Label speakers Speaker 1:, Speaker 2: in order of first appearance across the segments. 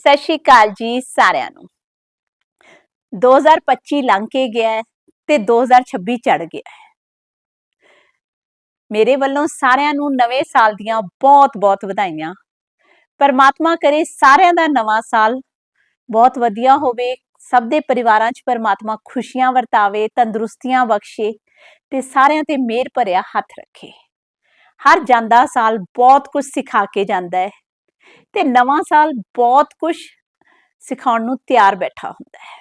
Speaker 1: ਸਤਿ ਸ਼੍ਰੀ ਅਕਾਲ ਜੀ ਸਾਰਿਆਂ ਨੂੰ। 2025 ਲੰਘ ਕੇ ਗਿਆ ਹੈ ਤੇ 2026 ਚੜ ਗਿਆ ਹੈ। ਮੇਰੇ ਵੱਲੋਂ ਸਾਰਿਆਂ ਨੂੰ ਨਵੇਂ ਸਾਲ ਦੀਆਂ ਬਹੁਤ-ਬਹੁਤ ਵਧਾਈਆਂ। ਪਰਮਾਤਮਾ ਕਰੇ ਸਾਰਿਆਂ ਦਾ ਨਵਾਂ ਸਾਲ ਬਹੁਤ ਵਧੀਆ ਹੋਵੇ, ਸਭ ਦੇ ਪਰਿਵਾਰਾਂ 'ਚ ਪਰਮਾਤਮਾ ਖੁਸ਼ੀਆਂ ਵਰਤਾਵੇ, ਤੰਦਰੁਸਤੀਆਂ ਬਖਸ਼ੇ ਤੇ ਸਾਰਿਆਂ ਤੇ ਮਿਹਰ ਭਰਿਆ ਹੱਥ ਰੱਖੇ। ਹਰ ਜਾਂਦਾ ਸਾਲ ਬਹੁਤ ਕੁਝ ਸਿਖਾ ਕੇ ਜਾਂਦਾ ਹੈ। ਤੇ ਨਵਾਂ ਸਾਲ ਬਹੁਤ ਕੁਝ ਸਿਖਾਉਣ ਨੂੰ ਤਿਆਰ ਬੈਠਾ ਹੁੰਦਾ ਹੈ।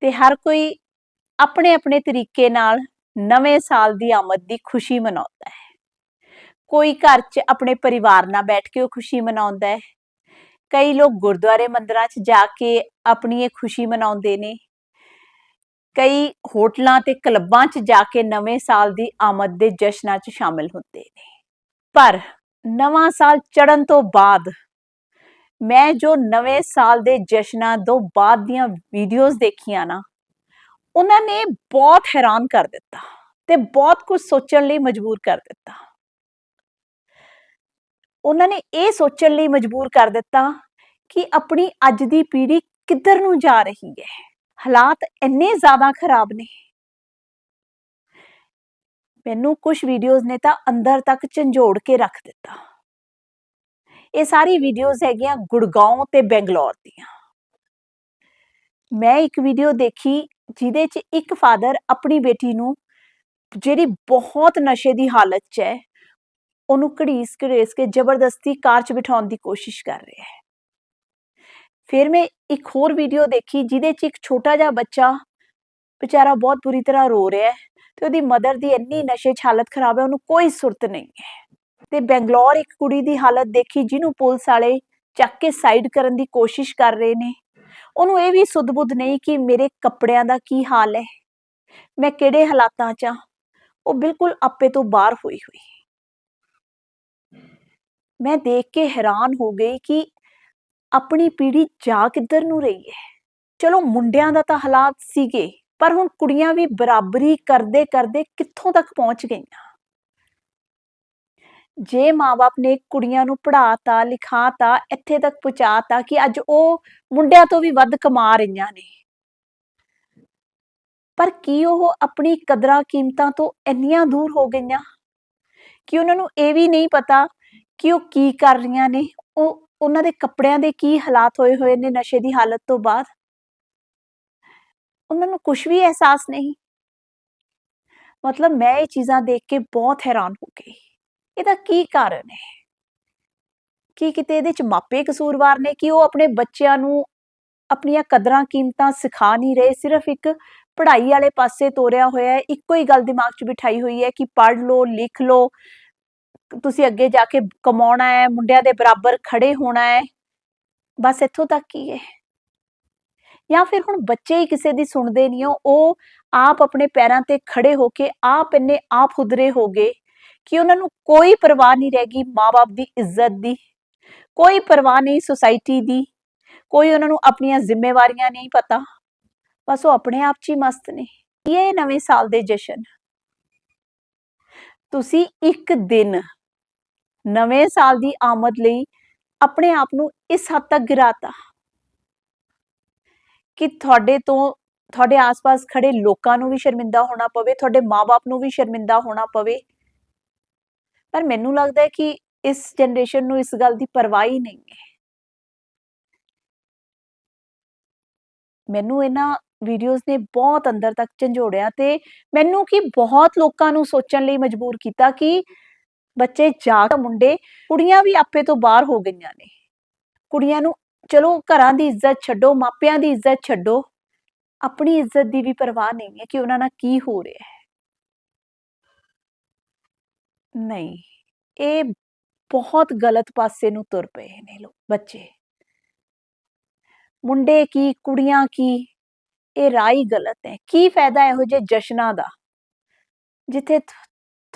Speaker 1: ਤੇ ਹਰ ਕੋਈ ਆਪਣੇ ਆਪਣੇ ਤਰੀਕੇ ਨਾਲ ਨਵੇਂ ਸਾਲ ਦੀ ਆਮਦ ਦੀ ਖੁਸ਼ੀ ਮਨਾਉਂਦਾ ਹੈ। ਕੋਈ ਘਰ 'ਚ ਆਪਣੇ ਪਰਿਵਾਰ ਨਾਲ ਬੈਠ ਕੇ ਉਹ ਖੁਸ਼ੀ ਮਨਾਉਂਦਾ ਹੈ। ਕਈ ਲੋਕ ਗੁਰਦੁਆਰੇ ਮੰਦਰਾਂ 'ਚ ਜਾ ਕੇ ਆਪਣੀ ਇਹ ਖੁਸ਼ੀ ਮਨਾਉਂਦੇ ਨੇ। ਕਈ ਹੋਟਲਾਂ ਤੇ ਕਲੱਬਾਂ 'ਚ ਜਾ ਕੇ ਨਵੇਂ ਸਾਲ ਦੀ ਆਮਦ ਦੇ ਜਸ਼ਨਾਂ 'ਚ ਸ਼ਾਮਿਲ ਹੁੰਦੇ ਨੇ। ਪਰ ਨਵਾਂ ਸਾਲ ਚੜਨ ਤੋਂ ਬਾਅਦ, ਮੈਂ ਜੋ ਨਵੇਂ ਸਾਲ ਦੇ ਜਸ਼ਨਾਂ ਤੋਂ ਬਾਅਦ ਦੀਆਂ ਵੀਡੀਓਜ਼ ਦੇਖੀਆਂ ਨਾ, ਉਹਨਾਂ ਨੇ ਬਹੁਤ ਹੈਰਾਨ ਕਰ ਦਿੱਤਾ ਤੇ ਬਹੁਤ ਕੁਝ ਸੋਚਣ ਲਈ ਮਜਬੂਰ ਕਰ ਦਿੱਤਾ। ਉਹਨਾਂ ਨੇ ਇਹ ਸੋਚਣ ਲਈ ਮਜਬੂਰ ਕਰ ਦਿੱਤਾ ਕਿ ਆਪਣੀ ਅੱਜ ਦੀ ਪੀੜ੍ਹੀ ਕਿੱਧਰ ਨੂੰ ਜਾ ਰਹੀ ਹੈ? ਹਾਲਾਤ ਇੰਨੇ ਜ਼ਿਆਦਾ ਖਰਾਬ ਨੇ। ਮੈਨੂੰ ਕੁਝ ਵੀਡੀਓਜ਼ ਨੇ ਤਾਂ ਅੰਦਰ ਤੱਕ ਝੰਜੋੜ ਕੇ ਰੱਖ ਦਿੱਤਾ। ਇਹ ਸਾਰੀ ਵੀਡੀਓਜ਼ ਹੈਗੀਆਂ ਗੁੜਗਾਉਂ ਤੇ ਬੈਂਗਲੌਰ ਦੀਆਂ। ਮੈਂ ਇੱਕ ਵੀਡੀਓ ਦੇਖੀ ਜਿਹਦੇ 'ਚ ਇੱਕ ਫਾਦਰ ਆਪਣੀ ਬੇਟੀ ਨੂੰ ਜਿਹੜੀ ਬਹੁਤ ਨਸ਼ੇ ਦੀ ਹਾਲਤ 'ਚ ਹੈ, ਉਹਨੂੰ ਘੜੀਸ ਘੜੇਸ ਕੇ ਜ਼ਬਰਦਸਤੀ ਕਾਰ 'ਚ ਬਿਠਾਉਣ ਦੀ ਕੋਸ਼ਿਸ਼ ਕਰ ਰਿਹਾ ਹੈ। ਫਿਰ ਮੈਂ ਇੱਕ ਹੋਰ ਵੀਡੀਓ ਦੇਖੀ ਜਿਹਦੇ 'ਚ ਇੱਕ ਛੋਟਾ ਜਿਹਾ ਬੱਚਾ ਵਿਚਾਰਾ ਬਹੁਤ ਬੁਰੀ ਤਰ੍ਹਾਂ ਰੋ ਰਿਹਾ ਹੈ ਤੇ ਉਹਦੀ ਮਦਰ ਦੀ ਇੰਨੀ ਨਸ਼ੇ 'ਚ ਹਾਲਤ ਖਰਾਬ ਹੈ, ਉਹਨੂੰ ਕੋਈ ਸੁਰਤ ਨਹੀਂ ਹੈ। ਤੇ ਬੈਂਗਲੌਰ ਇੱਕ ਕੁੜੀ ਦੀ ਹਾਲਤ ਦੇਖੀ ਜਿਹਨੂੰ ਪੁਲਿਸ ਵਾਲੇ ਚੱਕ ਕੇ ਸਾਈਡ ਕਰਨ ਦੀ ਕੋਸ਼ਿਸ਼ ਕਰ ਰਹੇ ਨੇ। ਉਹਨੂੰ ਇਹ ਵੀ ਸੁੱਧ-ਬੁੱਧ ਨਹੀਂ ਕਿ ਮੇਰੇ ਕੱਪੜਿਆਂ ਦਾ ਕੀ ਹਾਲ ਹੈ, ਮੈਂ ਕਿਹੜੇ ਹਾਲਾਤਾਂ 'ਚ ਆ ਉਹ ਬਿਲਕੁਲ ਆਪੇ ਤੋਂ ਬਾਹਰ ਹੋਈ ਹੋਈ ਮੈਂ ਦੇਖ ਕੇ ਹੈਰਾਨ ਹੋ ਗਈ ਕਿ ਆਪਣੀ ਪੀੜ੍ਹੀ ਜਾ ਕਿੱਧਰ ਨੂੰ ਰਹੀ ਹੈ। ਚਲੋ ਮੁੰਡਿਆਂ ਦਾ ਤਾਂ ਹਾਲਾਤ ਸੀਗੇ ਪਰ ਹੁਣ ਕੁੜੀਆਂ ਵੀ ਬਰਾਬਰੀ ਕਰਦੇ ਕਰਦੇ ਕਿੱਥੋਂ ਤੱਕ ਪਹੁੰਚ ਗਈਆਂ? ਜੇ ਮਾਪੇ ਨੇ ਕੁੜੀਆਂ ਨੂੰ ਪੜ੍ਹਾਤਾ, ਲਿਖਾਤਾ, ਇੱਥੇ ਤੱਕ ਪਹੁੰਚਾਤਾ ਕਿ ਅੱਜ ਉਹ ਮੁੰਡਿਆਂ ਤੋਂ ਵੀ ਵੱਧ ਕਮਾ ਰਹੀਆਂ ਨੇ। ਪਰ ਕੀ ਉਹ ਆਪਣੀ ਕਦਰਾਂ ਕੀਮਤਾਂ ਤੋਂ ਇੰਨੀਆਂ ਦੂਰ ਹੋ ਗਈਆਂ? ਕਿ ਉਹਨਾਂ ਨੂੰ ਇਹ ਵੀ ਨਹੀਂ ਪਤਾ ਕਿ ਉਹ ਕੀ ਕਰ ਰਹੀਆਂ ਨੇ? ਉਹ, ਉਹਨਾਂ ਦੇ ਕੱਪੜਿਆਂ ਦੇ ਕੀ ਹਾਲਾਤ ਹੋਏ ਹੋਏ ਨੇ ਨਸ਼ੇ ਦੀ ਹਾਲਤ ਤੋਂ ਬਾਅਦ? ਉਹਨਾਂ ਨੂੰ ਕੁਝ ਵੀ ਅਹਿਸਾਸ ਨਹੀਂ। ਮਤਲਬ ਮੈਂ ਇਹ ਚੀਜ਼ਾਂ ਦੇਖ ਕੇ ਬਹੁਤ ਹੈਰਾਨ ਹੋ ਗਈ। ਇਹਦਾ ਕੀ ਕਾਰਨ ਹੈ? ਕੀ ਕਿਤੇ ਇਹਦੇ ਚ ਮਾਪੇ ਕਸੂਰਵਾਰ ਨੇ? ਕਿ ਉਹ ਆਪਣੇ ਬੱਚਿਆਂ ਨੂੰ ਆਪਣੀਆਂ ਕਦਰਾਂ, ਕੀਮਤਾਂ ਸਿਖਾ ਨਹੀਂ ਰਹੇ? ਸਿਰਫ ਇੱਕ ਪੜ੍ਹਾਈ ਵਾਲੇ ਪਾਸੇ ਤੋਰਿਆ ਹੋਇਆ ਹੈ। ਇੱਕੋ ਹੀ ਗੱਲ ਦਿਮਾਗ 'ਚ ਬਿਠਾਈ ਹੋਈ ਹੈ ਕਿ ਪੜ੍ਹ ਲਓ, ਲਿਖ ਲਓ। ਤੁਸੀਂ ਅੱਗੇ ਜਾ ਕੇ ਕਮਾਉਣਾ ਹੈ, ਮੁੰਡਿਆਂ ਦੇ ਬਰਾਬਰ ਖੜੇ ਹੋਣਾ ਹੈ। ਬਸ ਇੱਥੋਂ ਤੱਕ ਹੀ ਹੈ। ਜਾਂ ਫਿਰ ਹੁਣ ਬੱਚੇ ਹੀ ਕਿਸੇ ਦੀ ਸੁਣਦੇ ਨਹੀਂ ਹੋ, ਉਹ ਆਪ ਆਪਣੇ ਪੈਰਾਂ ਤੇ ਖੜੇ ਹੋ ਕੇ ਆਪ ਇੰਨੇ ਆਪ ਹੁਦਰੇ ਹੋ ਗਏ ਕਿ ਉਹਨਾਂ ਨੂੰ ਕੋਈ ਪਰਵਾਹ ਨਹੀਂ ਰਹੇਗੀ ਮਾਪੇ ਦੀ ਇੱਜ਼ਤ ਦੀ, ਕੋਈ ਪਰਵਾਹ ਨਹੀਂ ਸੁਸਾਇਟੀ ਦੀ, ਕੋਈ ਉਹਨਾਂ ਨੂੰ ਆਪਣੀਆਂ ਜ਼ਿੰਮੇਵਾਰੀਆਂ ਨਹੀਂ ਪਤਾ। ਬਸ ਉਹ ਆਪਣੇ ਆਪ 'ਚ ਹੀ ਮਸਤ ਨੇ। ਇਹ ਨਵੇਂ ਸਾਲ ਦੇ ਜਸ਼ਨ? ਤੁਸੀਂ ਇੱਕ ਦਿਨ ਨਵੇਂ ਸਾਲ ਦੀ ਆਮਦ ਲਈ ਆਪਣੇ ਆਪ ਨੂੰ ਇਸ ਹੱਦ ਤੱਕ ਗਿਰਾਤਾ। ਕਿ ਤੁਹਾਡੇ ਤੋਂ, ਤੁਹਾਡੇ ਆਸ-ਪਾਸ ਖੜੇ ਲੋਕਾਂ ਨੂੰ ਵੀ ਸ਼ਰਮਿੰਦਾ ਹੋਣਾ ਪਵੇ, ਤੁਹਾਡੇ ਮਾਪੇ ਨੂੰ ਵੀ ਸ਼ਰਮਿੰਦਾ ਹੋਣਾ ਪਵੇ। ਪਰ ਮੈਨੂੰ ਲੱਗਦਾ ਹੈ ਕਿ ਇਸ ਜਨਰੇਸ਼ਨ ਨੂੰ ਇਸ ਗੱਲ ਦੀ ਪਰਵਾਹ ਹੀ ਨਹੀਂ ਹੈ। ਮੈਨੂੰ ਇਹਨਾਂ ਵੀਡੀਓਜ਼ ਨੇ ਬਹੁਤ ਅੰਦਰ ਤੱਕ ਝੰਜੋੜਿਆ ਤੇ ਮੈਨੂੰ ਕਿ ਬਹੁਤ ਲੋਕਾਂ ਨੂੰ ਸੋਚਣ ਲਈ ਮਜਬੂਰ ਕੀਤਾ ਕਿ ਬੱਚੇ ਜਾ ਮੁੰਡੇ ਕੁੜੀਆਂ ਵੀ ਆਪੇ ਤੋਂ ਬਾਹਰ ਹੋ ਗਈਆਂ ਨੇ। ਕੁੜੀਆਂ ਨੂੰ ਚਲੋ ਘਰਾਂ ਦੀ ਇੱਜ਼ਤ ਛੱਡੋ, ਮਾਪਿਆਂ ਦੀ ਇੱਜ਼ਤ ਛੱਡੋ। ਆਪਣੀ ਇੱਜ਼ਤ ਦੀ ਵੀ ਪਰਵਾਹ ਨਹੀਂ ਹੈ ਕਿ ਉਹਨਾਂ ਨਾਲ ਕੀ ਹੋ ਰਿਹਾ ਹੈ। ਨਹੀਂ, ਇਹ ਬਹੁਤ ਗਲਤ ਪਾਸੇ ਨੂੰ ਤੁਰ ਪਏ ਨੇ ਲੋਕ, ਬੱਚੇ। ਮੁੰਡੇ ਕੀ, ਕੁੜੀਆਂ ਕੀ, ਇਹ ਰਾਈ ਗਲਤ ਹੈ। ਕੀ ਫਾਇਦਾ ਇਹੋ ਜਿਹੇ ਜਸ਼ਨਾਂ ਦਾ? ਜਿੱਥੇ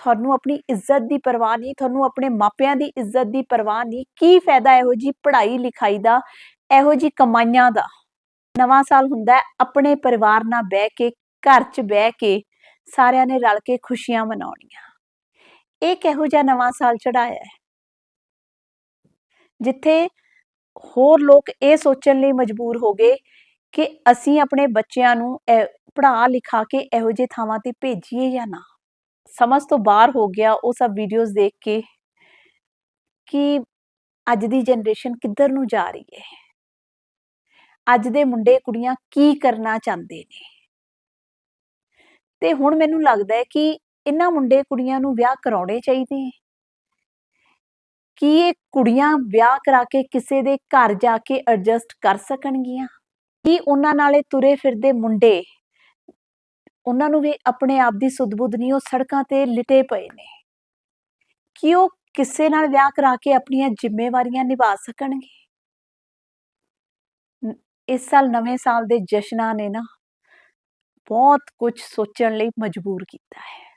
Speaker 1: ਤੁਹਾਨੂੰ ਆਪਣੀ ਇੱਜ਼ਤ ਦੀ ਪਰਵਾਹ ਨਹੀਂ, ਤੁਹਾਨੂੰ ਆਪਣੇ ਮਾਪਿਆਂ ਦੀ ਇੱਜ਼ਤ ਦੀ ਪਰਵਾਹ ਨਹੀਂ, ਕੀ ਫਾਇਦਾ ਇਹੋ ਜੀ ਪੜ੍ਹਾਈ ਲਿਖਾਈ ਦਾ, ਇਹੋ ਜੀ ਕਮਾਈਆਂ ਦਾ? ਨਵਾਂ ਸਾਲ ਹੁੰਦਾ, ਆਪਣੇ ਪਰਿਵਾਰ ਨਾਲ ਬਹਿ ਕੇ, ਘਰ 'ਚ ਬਹਿ ਕੇ ਸਾਰਿਆਂ ਨੇ ਰਲ ਕੇ ਖੁਸ਼ੀਆਂ ਮਨਾਉਣੀਆਂ। ਇਹ ਕਿਹੋ ਜਿਹਾ ਨਵਾਂ ਸਾਲ ਚੜਾਇਆ ਹੈ? ਜਿੱਥੇ ਹੋਰ ਲੋਕ ਇਹ ਸੋਚਣ ਲਈ ਮਜਬੂਰ ਹੋ ਗਏ ਕਿ ਅਸੀਂ ਆਪਣੇ ਬੱਚਿਆਂ ਨੂੰ ਇਹ ਪੜ੍ਹਾ ਲਿਖਾ ਕੇ ਇਹੋ ਜਿਹੇ ਥਾਵਾਂ ਤੇ ਭੇਜੀਏ ਜਾਂ ਨਾ। ਸਮਝ ਤੋਂ ਬਾਹਰ ਹੋ ਗਿਆ, ਉਹ ਸਭ ਵੀਡੀਓਜ਼ ਦੇਖ ਕੇ ਕਿ ਅੱਜ ਦੀ ਜਨਰੇਸ਼ਨ ਕਿੱਧਰ ਨੂੰ ਜਾ ਰਹੀ ਹੈ। ਅੱਜ ਦੇ ਮੁੰਡੇ ਕੁੜੀਆਂ ਕੀ ਕਰਨਾ ਚਾਹੁੰਦੇ ਨੇ। ਤੇ ਹੁਣ ਮੈਨੂੰ ਲੱਗਦਾ ਹੈ ਕਿ ਇਹਨਾਂ ਮੁੰਡੇ ਕੁੜੀਆਂ ਨੂੰ ਵਿਆਹ ਕਰਾਉਣੇ ਚਾਹੀਦੇ ਹੈ। ਕੀ ਇਹ ਕੁੜੀਆਂ ਵਿਆਹ ਕਰਾ ਕੇ ਕਿਸੇ ਦੇ ਘਰ ਜਾ ਕੇ ਐਡਜਸਟ ਕਰ ਸਕਣਗੀਆਂ? ਕੀ ਉਹਨਾਂ ਨਾਲੇ ਤੁਰੇ ਫਿਰਦੇ ਮੁੰਡੇ ਉਹਨਾਂ ਨੂੰ ਵੀ ਆਪਣੇ ਆਪ ਦੀ ਸੁੱਧ-ਬੁੱਧ ਨਹੀਂ, ਉਹ ਸੜਕਾਂ ਤੇ ਲਿਟੇ ਪਏ ਨੇ। ਕੀ ਉਹ ਕਿਸੇ ਨਾਲ ਵਿਆਹ ਕਰਾ ਕੇ ਆਪਣੀਆਂ ਜ਼ਿੰਮੇਵਾਰੀਆਂ ਨਿਭਾ ਸਕਣਗੇ? ਇਸ ਸਾਲ ਨਵੇਂ ਸਾਲ ਦੇ ਜਸ਼ਨਾਂ ਨੇ ਨਾ ਬਹੁਤ ਕੁਝ ਸੋਚਣ ਲਈ ਮਜਬੂਰ ਕੀਤਾ ਹੈ।